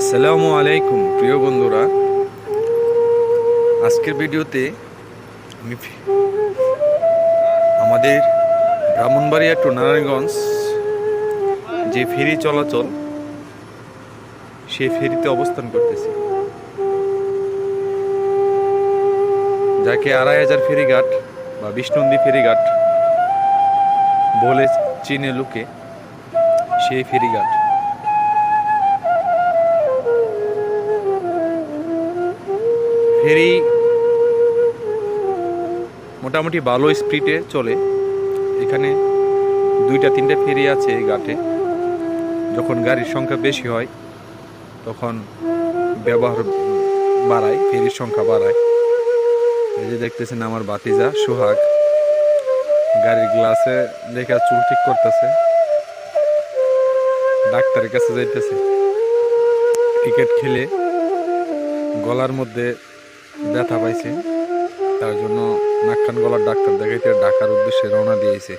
আসসালামু আলাইকুম, প্রিয় বন্ধুরা। আজকের ভিডিওতে আমি আমাদের ব্রাহ্মণবাড়িয়া টু নারায়ণগঞ্জ যে ফেরি চলাচল সেই ফেরিতে অবস্থান করতেছি। যাকে আড়াই হাজার ফেরিঘাট বা বিষ্ণুন্দি ফেরিঘাট বলে চীনে লোকে সেই ফেরিঘাট। ফেরি মোটামুটি ভালো স্পিডে চলে। এখানে দুইটা, তিনটা ফেরি আছে এই ঘাটে। যখন গাড়ির সংখ্যা বেশি হয়, তখন ব্যবহার বাড়ায়, ফেরির সংখ্যা বাড়ায়। এই যে দেখতেছেন আমার বাতিজা সোহাগ। গাড়ির গ্লাসে দেখে চুল ঠিক করতেছে। ডাক্তারের কাছে যাইতেছে। ক্রিকেট খেলে গলার মধ্যে ব্যথা পাইছে। তার জন্য নাক্কান গলার ডাক্তার দেখাইতে ঢাকার উদ্দেশ্যে রওনা দিয়েছে।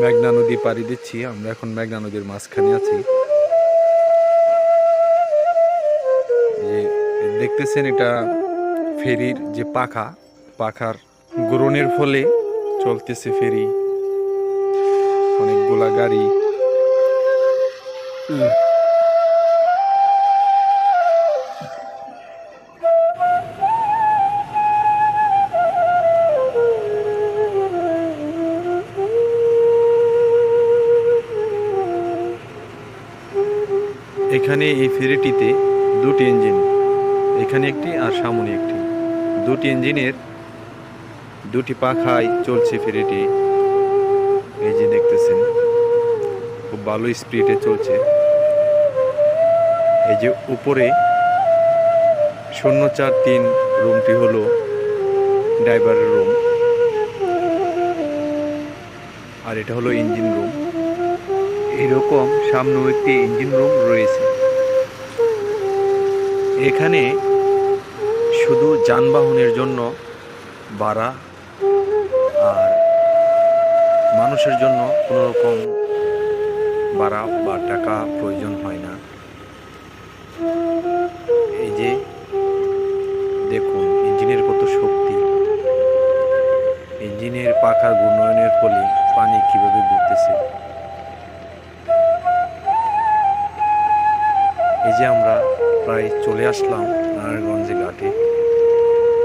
মেঘনা নদী পাড়ি দিচ্ছি। আমরা এখন মেঘনা নদীর মাঝখানে আছি। দেখতেছেন এটা ফেরির যে পাখা, পাখার গ্রহণের ফলে চলতেছে ফেরি। অনেকগুলা গাড়ি। এখানে এই ফেরিটিতে দুটি ইঞ্জিন, এখানে একটি আর সামনে একটি। দুটি ইঞ্জিনের দুটি পাখায় চলছে ফেরিটি। এই যে দেখতেছেন, খুব ভালো স্পিডে চলছে। এই যে উপরে শূন্য চার তিন রুমটি হলো ড্রাইভারের রুম। আর এটা হলো ইঞ্জিন রুম। এরকম সামনেও একটি ইঞ্জিন রুম রয়েছে। এখানে শুধু যানবাহনের জন্য ভাড়া আর মানুষের জন্য কোনো রকম ভাড়া বা টাকা প্রয়োজন হয় না। এই যে দেখুন ইঞ্জিনের কত শক্তি। ইঞ্জিনের পাখার ঘূর্ণয়নের ফলে পানি কীভাবে ঘুরতেছে যে আমরা প্রায় চলে আসলাম নারায়ণগঞ্জে ঘাটে,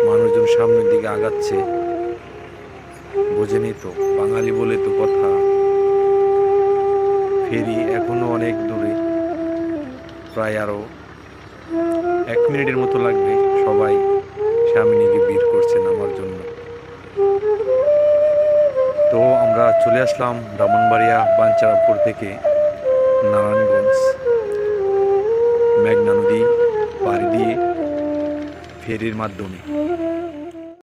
মানুষজন সামনের দিকে আগাচ্ছে। বোঝেনি তো, বাঙালি বলে তো কথা। ফেরি এখনও অনেক দূরে, প্রায় আরও এক মিনিটের মতো লাগবে সবাই সামনে গিয়ে ভিড় করছেন আমার জন্য। তো আমরা চলে আসলাম ব্রাহ্মণবাড়িয়া বাঞ্চারাপুর থেকে নারায়ণগঞ্জ। ফেরির মাধ্যমে।